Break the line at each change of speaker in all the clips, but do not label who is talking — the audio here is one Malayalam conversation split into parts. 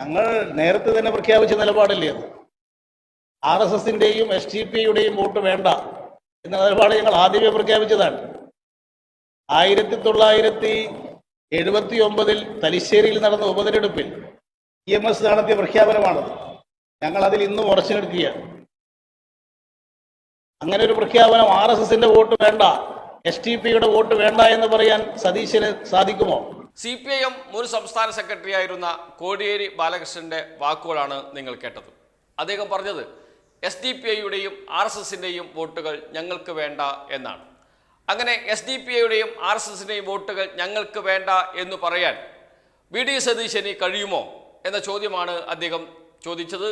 ഞങ്ങൾ നേരത്തെ തന്നെ പ്രഖ്യാപിച്ച നിലപാടല്ലേ അത് ആർ എസ് എസിന്റെയും എസ് ടി പിയുടെയും വോട്ട് വേണ്ട എന്ന നിലപാട് ഞങ്ങൾ ആദ്യമേ പ്രഖ്യാപിച്ചതാണ് ആയിരത്തി തൊള്ളായിരത്തി എഴുപത്തി ഒമ്പതിൽ തലശ്ശേരിയിൽ നടന്ന ഉപതെരഞ്ഞെടുപ്പിൽ ഇ എം എസ് നടത്തിയ പ്രഖ്യാപനമാണത് ഞങ്ങൾ അതിൽ ഇന്നും ഉറച്ചെടുക്കുകയാണ് അങ്ങനെ ഒരു പ്രഖ്യാപനം ആർ എസ് എസിന്റെ വോട്ട് വേണ്ട എസ് ടി പിയുടെ വോട്ട് വേണ്ട എന്ന് പറയാൻ സതീശന് സാധിക്കുമോ
സി പി ഐ എം മുൻ സംസ്ഥാന സെക്രട്ടറി ആയിരുന്ന കോടിയേരി ബാലകൃഷ്ണന്റെ വാക്കുകളാണ് നിങ്ങൾ കേട്ടത് അദ്ദേഹം പറഞ്ഞത് എസ് ഡി പി ഐയുടെയും ആർ എസ് എസിൻ്റെയും വോട്ടുകൾ ഞങ്ങൾക്ക് വേണ്ട എന്നാണ് അങ്ങനെ എസ് ഡി പി ഐയുടെയും ആർ എസ് എസിൻ്റെയും വോട്ടുകൾ ഞങ്ങൾക്ക് വേണ്ട എന്ന് പറയാൻ വി ഡി സതീശന് കഴിയുമോ എന്ന ചോദ്യമാണ് അദ്ദേഹം ചോദിച്ചത്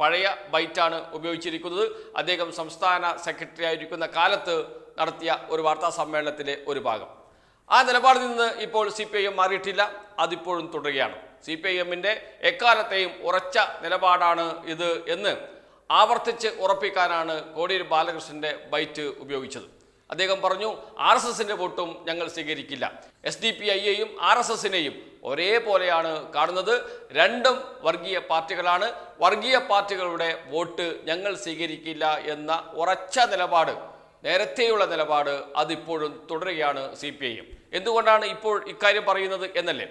പഴയ ബൈറ്റാണ് ഉപയോഗിച്ചിരിക്കുന്നത് അദ്ദേഹം സംസ്ഥാന സെക്രട്ടറി ആയിരിക്കുന്ന കാലത്ത് നടത്തിയ ഒരു വാർത്താ സമ്മേളനത്തിലെ ഒരു ഭാഗം ആ നിലപാടിൽ നിന്ന് ഇപ്പോൾ സി പി ഐ എം മാറിയിട്ടില്ല അതിപ്പോഴും തുടരുകയാണ് സി പി ഐ എമ്മിൻ്റെ എക്കാലത്തെയും ഉറച്ച നിലപാടാണ് ഇത് എന്ന് ആവർത്തിച്ച് ഉറപ്പിക്കാനാണ് കോടിയേരി ബാലകൃഷ്ണൻ്റെ ബൈറ്റ് ഉപയോഗിച്ചത് അദ്ദേഹം പറഞ്ഞു ആർ എസ് എസിൻ്റെ വോട്ടും ഞങ്ങൾ സ്വീകരിക്കില്ല എസ് ഡി പി ഐയെയും ആർ എസ് എസിനെയും ഒരേപോലെയാണ് കാണുന്നത് രണ്ടും വർഗീയ പാർട്ടികളാണ് വർഗീയ പാർട്ടികളുടെ വോട്ട് ഞങ്ങൾ സ്വീകരിക്കില്ല എന്ന ഉറച്ച നിലപാട് നേരത്തെയുള്ള നിലപാട് അതിപ്പോഴും തുടരുകയാണ് സി പി ഐ എം എന്തുകൊണ്ടാണ് ഇപ്പോൾ ഇക്കാര്യം പറയുന്നത് എന്നല്ലേ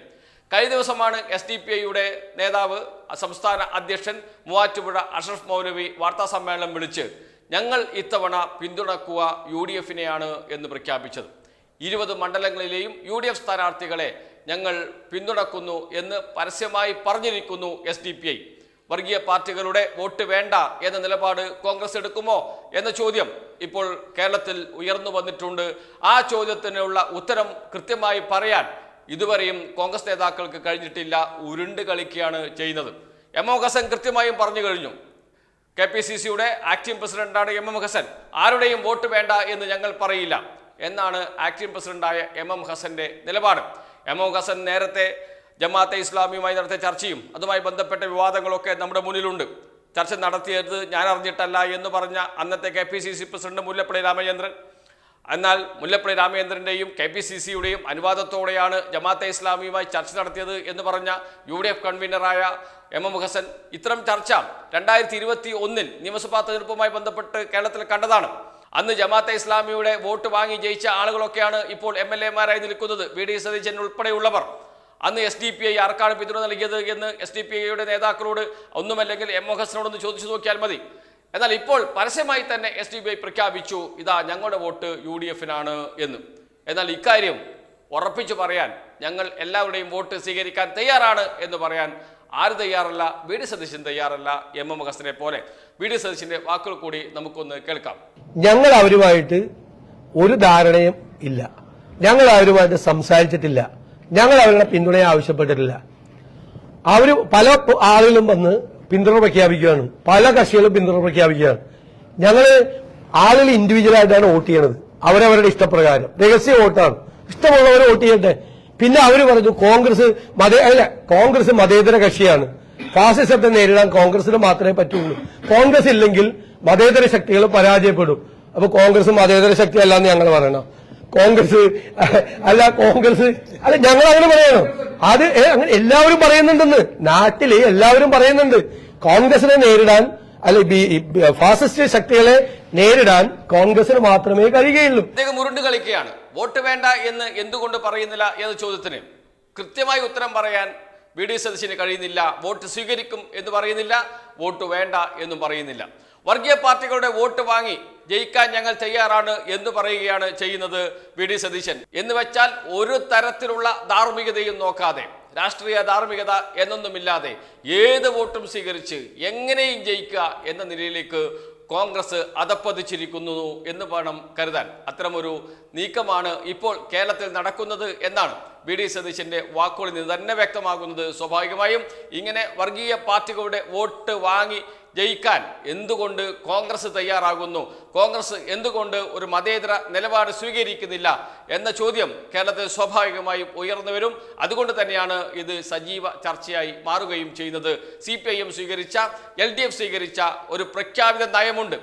കഴിഞ്ഞ ദിവസമാണ് എസ് ഡി പി ഐയുടെ നേതാവ് സംസ്ഥാന അധ്യക്ഷൻ മൂവാറ്റുപുഴ അഷറഫ് മൗലവി വാർത്താ സമ്മേളനം വിളിച്ച് ഞങ്ങൾ ഇത്തവണ പിന്തുണക്കുക യു ഡി എഫിനെയാണ് എന്ന് പ്രഖ്യാപിച്ചത് ഇരുപത് മണ്ഡലങ്ങളിലെയും യു ഡി എഫ് സ്ഥാനാർത്ഥികളെ ഞങ്ങൾ പിന്തുണക്കുന്നു എന്ന് പരസ്യമായി പറഞ്ഞിരിക്കുന്നു എസ് ഡി പി ഐ വർഗീയ പാർട്ടികളുടെ വോട്ട് വേണ്ട എന്ന നിലപാട് കോൺഗ്രസ് എടുക്കുമോ എന്ന ചോദ്യം ഇപ്പോൾ കേരളത്തിൽ ഉയർന്നു വന്നിട്ടുണ്ട് ആ ചോദ്യത്തിനുള്ള ഉത്തരം കൃത്യമായി പറയാൻ ഇതുവരെയും കോൺഗ്രസ് നേതാക്കൾക്ക് കഴിഞ്ഞിട്ടില്ല ഉരുണ്ട് കളിക്കുകയാണ് ചെയ്യുന്നത് എം ഒ ഹസൻ കൃത്യമായും പറഞ്ഞു കഴിഞ്ഞു കെ പി സി സിയുടെ ആക്ടിംഗ് പ്രസിഡന്റാണ് എം എം ഹസൻ ആരുടെയും വോട്ട് വേണ്ട എന്ന് ഞങ്ങൾ പറയില്ല എന്നാണ് ആക്ടിംഗ് പ്രസിഡന്റായ എം എം ഹസന്റെ നിലപാട് എം ഒ ഹസൻ നേരത്തെ ജമാഅത്തെ ഇസ്ലാമിയുമായി നടത്തിയ ചർച്ചയും അതുമായി ബന്ധപ്പെട്ട വിവാദങ്ങളൊക്കെ നമ്മുടെ മുന്നിലുണ്ട് ചർച്ച നടത്തിയത് ഞാൻ അറിഞ്ഞിട്ടല്ല എന്ന് പറഞ്ഞ അന്നത്തെ K P C C president Mullappally Ramachandran എന്നാൽ മുല്ലപ്പള്ളി രാമചന്ദ്രൻ്റെയും കെ പി സി സിയുടെയും അനുവാദത്തോടെയാണ് ജമാഅത്തെ ഇസ്ലാമിയുമായി ചർച്ച നടത്തിയത് എന്ന് പറഞ്ഞ യു ഡി എഫ് കൺവീനറായ എം എം ഹസൻ ഇത്തരം ചർച്ച രണ്ടായിരത്തി ഇരുപത്തി ഒന്നിൽ നിയമസഭാ തെരഞ്ഞെടുപ്പുമായി ബന്ധപ്പെട്ട് കേരളത്തിൽ കണ്ടതാണ് അന്ന് ജമാഅത്തെ ഇസ്ലാമിയുടെ വോട്ട് വാങ്ങി ജയിച്ച ആളുകളൊക്കെയാണ് ഇപ്പോൾ എം എൽ എമാരായി നിൽക്കുന്നത് വി ഡി സതീശൻ ഉൾപ്പെടെയുള്ളവർ അന്ന് എസ് ഡി പി ഐ ആർക്കാണ് പിന്തുണ നൽകിയത് എന്ന് എസ് ഡി പി ഐയുടെ നേതാക്കളോട് ഒന്നുമല്ലെങ്കിൽ എം ഒ ഒന്ന് ചോദിച്ചു നോക്കിയാൽ മതി എന്നാൽ ഇപ്പോൾ പരസ്യമായി തന്നെ എസ് ഡി ബി ഐ പ്രഖ്യാപിച്ചു ഇതാ ഞങ്ങളുടെ വോട്ട് യു ഡി എഫിനാണ് എന്ന് എന്നാൽ ഇക്കാര്യം ഉറപ്പിച്ചു പറയാൻ ഞങ്ങൾ എല്ലാവരുടെയും വോട്ട് സ്വീകരിക്കാൻ തയ്യാറാണ് എന്ന് പറയാൻ ആര് തയ്യാറല്ല വി ഡി സതീശൻ തയ്യാറല്ല എം എം ഹസനെ പോലെ വി ഡി സതീശന്റെ വാക്കുകൾ കൂടി നമുക്കൊന്ന് കേൾക്കാം
ഞങ്ങൾ അവരുമായിട്ട് ഒരു ധാരണയും ഇല്ല ഞങ്ങൾ അവരുമായിട്ട് സംസാരിച്ചിട്ടില്ല ഞങ്ങൾ അവരുടെ പിന്തുണ ആവശ്യപ്പെട്ടിട്ടില്ല അവർ പല ആളുകളും വന്ന് പിന്തുണ പ്രഖ്യാപിക്കുകയാണ് പല കക്ഷികളും പിന്തുണ പ്രഖ്യാപിക്കുകയാണ് ഞങ്ങൾ ആളുകൾ ഇൻഡിവിജ്വലായിട്ടാണ് വോട്ട് ചെയ്യണത് അവരവരുടെ ഇഷ്ടപ്രകാരം രഹസ്യ വോട്ടാണ് ഇഷ്ടമുള്ളവരെ വോട്ട് ചെയ്യട്ടെ പിന്നെ അവർ പറഞ്ഞു കോൺഗ്രസ് മത അല്ല കോൺഗ്രസ് മതേതര കക്ഷിയാണ് ഫാസിസത്തെ നേരിടാൻ കോൺഗ്രസിന് മാത്രമേ പറ്റുള്ളൂ കോൺഗ്രസ് ഇല്ലെങ്കിൽ മതേതര ശക്തികൾ പരാജയപ്പെടും അപ്പൊ കോൺഗ്രസ് മതേതര എന്ന് ഞങ്ങൾ പറയണം കോൺഗ്രസ് അല്ല കോൺഗ്രസ് അല്ല ഞങ്ങൾ അങ്ങനെ പറയണോ അത് അങ്ങനെ എല്ലാവരും പറയുന്നുണ്ടെന്ന് നാട്ടില് എല്ലാവരും പറയുന്നുണ്ട് കോൺഗ്രസിനെ നേരിടാൻ അല്ലെ ഫാസിസ്റ്റ് ശക്തികളെ നേരിടാൻ കോൺഗ്രസിന് മാത്രമേ കഴിയുകയുള്ളൂ
അദ്ദേഹം മുരുണ്ട് കളിക്കുകയാണ് വോട്ട് വേണ്ട എന്ന് എന്തുകൊണ്ട് പറയുന്നില്ല എന്ന ചോദ്യത്തിന് കൃത്യമായി ഉത്തരം പറയാൻ വി ഡി സതീശിന് കഴിയുന്നില്ല വോട്ട് സ്വീകരിക്കും എന്ന് പറയുന്നില്ല വോട്ട് വേണ്ട എന്നും പറയുന്നില്ല വർഗീയ പാർട്ടികളുടെ വോട്ട് വാങ്ങി ജയിക്കാൻ ഞങ്ങൾ തയ്യാറാണ് എന്ന് പറയുകയാണ് ചെയ്യുന്നത് വി ഡി സതീശൻ എന്ന് വെച്ചാൽ ഒരു തരത്തിലുള്ള ധാർമ്മികതയും നോക്കാതെ രാഷ്ട്രീയ ധാർമ്മികത എന്നൊന്നുമില്ലാതെ ഏത് വോട്ടും സ്വീകരിച്ച് എങ്ങനെയും ജയിക്കുക എന്ന നിലയിലേക്ക് കോൺഗ്രസ് അതപ്പതിച്ചിരിക്കുന്നു എന്ന് വേണം കരുതാൻ അത്തരമൊരു നീക്കമാണ് ഇപ്പോൾ കേരളത്തിൽ നടക്കുന്നത് എന്നാണ് ബി ഡി സതീശന്റെ വാക്കുകളിൽ നിന്ന് തന്നെ വ്യക്തമാകുന്നത് സ്വാഭാവികമായും ഇങ്ങനെ വർഗീയ പാർട്ടികളുടെ വോട്ട് വാങ്ങി ജയിക്കാൻ എന്തുകൊണ്ട് കോൺഗ്രസ് തയ്യാറാകുന്നു കോൺഗ്രസ് എന്തുകൊണ്ട് ഒരു മതേതര നിലപാട് സ്വീകരിക്കുന്നില്ല എന്ന ചോദ്യം കേരളത്തിൽ സ്വാഭാവികമായും ഉയർന്നു വരും അതുകൊണ്ട് തന്നെയാണ് ഇത് സജീവ ചർച്ചയായി മാറുകയും ചെയ്യുന്നത് സി സ്വീകരിച്ച എൽ സ്വീകരിച്ച ഒരു പ്രഖ്യാപിത നയമുണ്ട്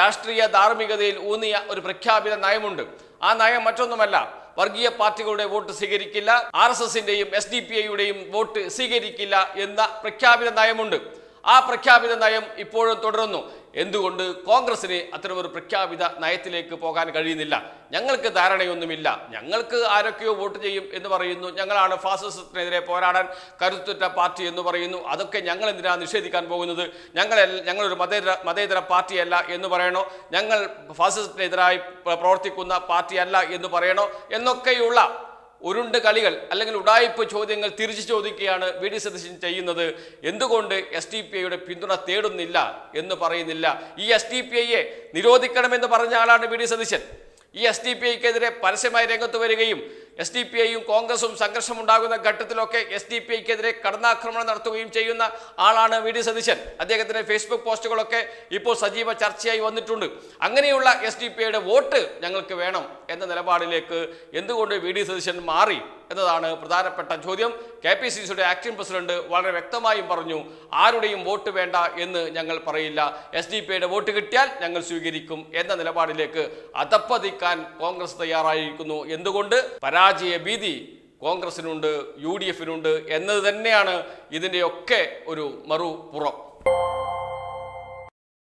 രാഷ്ട്രീയ ധാർമ്മികതയിൽ ഊന്നിയ ഒരു പ്രഖ്യാപിത നയമുണ്ട് ആ നയം മറ്റൊന്നുമല്ല വർഗീയ പാർട്ടികളുടെ വോട്ട് സ്വീകരിക്കില്ല ആർ എസ് എസിന്റെയും എസ് ഡി പി ഐയുടെയും വോട്ട് സ്വീകരിക്കില്ല എന്ന പ്രഖ്യാപിത നയമുണ്ട് ആ പ്രഖ്യാപിത നയം ഇപ്പോഴും തുടരുന്നു എന്തുകൊണ്ട് കോൺഗ്രസിന് അത്തരമൊരു പ്രഖ്യാപിത നയത്തിലേക്ക് പോകാൻ കഴിയുന്നില്ല ഞങ്ങൾക്ക് ധാരണയൊന്നുമില്ല ഞങ്ങൾക്ക് ആരൊക്കെയോ വോട്ട് ചെയ്യും എന്ന് പറയുന്നു ഞങ്ങളാണ് ഫാസിസത്തിനെതിരെ പോരാടാൻ കരുത്തുറ്റ പാർട്ടി എന്ന് പറയുന്നു അതൊക്കെ ഞങ്ങൾ എന്തിനാണ് നിഷേധിക്കാൻ പോകുന്നത് ഞങ്ങൾ ഞങ്ങളൊരു മതേതര മതേതര പാർട്ടിയല്ല എന്ന് പറയണോ ഞങ്ങൾ ഫാസിസത്തിനെതിരായി പ്രവർത്തിക്കുന്ന പാർട്ടിയല്ല എന്ന് പറയണോ എന്നൊക്കെയുള്ള ഉരുണ്ട് കളികൾ അല്ലെങ്കിൽ ഉടായിപ്പ് ചോദ്യങ്ങൾ തിരിച്ചു ചോദിക്കുകയാണ് വി ഡി സതീശൻ ചെയ്യുന്നത് എന്തുകൊണ്ട് എസ് ഡി പി ഐയുടെ പിന്തുണ തേടുന്നില്ല എന്ന് പറയുന്നില്ല ഈ എസ് ഡി പി ഐയെ നിരോധിക്കണമെന്ന് പറഞ്ഞ ആളാണ് വി ഡി സതീശൻ ഈ എസ് ഡി പി ഐക്കെതിരെ പരസ്യമായി രംഗത്ത് വരികയും എസ് ഡി പി ഐയും കോൺഗ്രസും സംഘർഷമുണ്ടാകുന്ന ഘട്ടത്തിലൊക്കെ എസ് ഡി പി ഐക്കെതിരെ കടന്നാക്രമണം നടത്തുകയും ചെയ്യുന്ന ആളാണ് വി ഡി സതീശൻ അദ്ദേഹത്തിൻ്റെ ഫേസ്ബുക്ക് പോസ്റ്റുകളൊക്കെ ഇപ്പോൾ സജീവ ചർച്ചയായി വന്നിട്ടുണ്ട് അങ്ങനെയുള്ള എസ് ഡി പി ഐയുടെ വോട്ട് ഞങ്ങൾക്ക് വേണം എന്ന നിലപാടിലേക്ക് എന്തുകൊണ്ട് വി ഡി സതീശൻ മാറി എന്നതാണ് പ്രധാനപ്പെട്ട ചോദ്യം കെ പി സി സിയുടെ ആക്ടിംഗ് പ്രസിഡന്റ് വളരെ വ്യക്തമായും പറഞ്ഞു ആരുടെയും വോട്ട് വേണ്ട എന്ന് ഞങ്ങൾ പറയില്ല എസ് ഡി പി ഐയുടെ വോട്ട് കിട്ടിയാൽ ഞങ്ങൾ സ്വീകരിക്കും എന്ന നിലപാടിലേക്ക് അതപ്പതിക്കാൻ കോൺഗ്രസ് തയ്യാറായിരിക്കുന്നു എന്തുകൊണ്ട് പരാ പരാജയ ഭീതി കോൺഗ്രസിനുണ്ട് യു ഡി എഫിനുണ്ട് എന്നത് തന്നെയാണ് ഇതിൻ്റെയൊക്കെ ഒരു മറുപുറം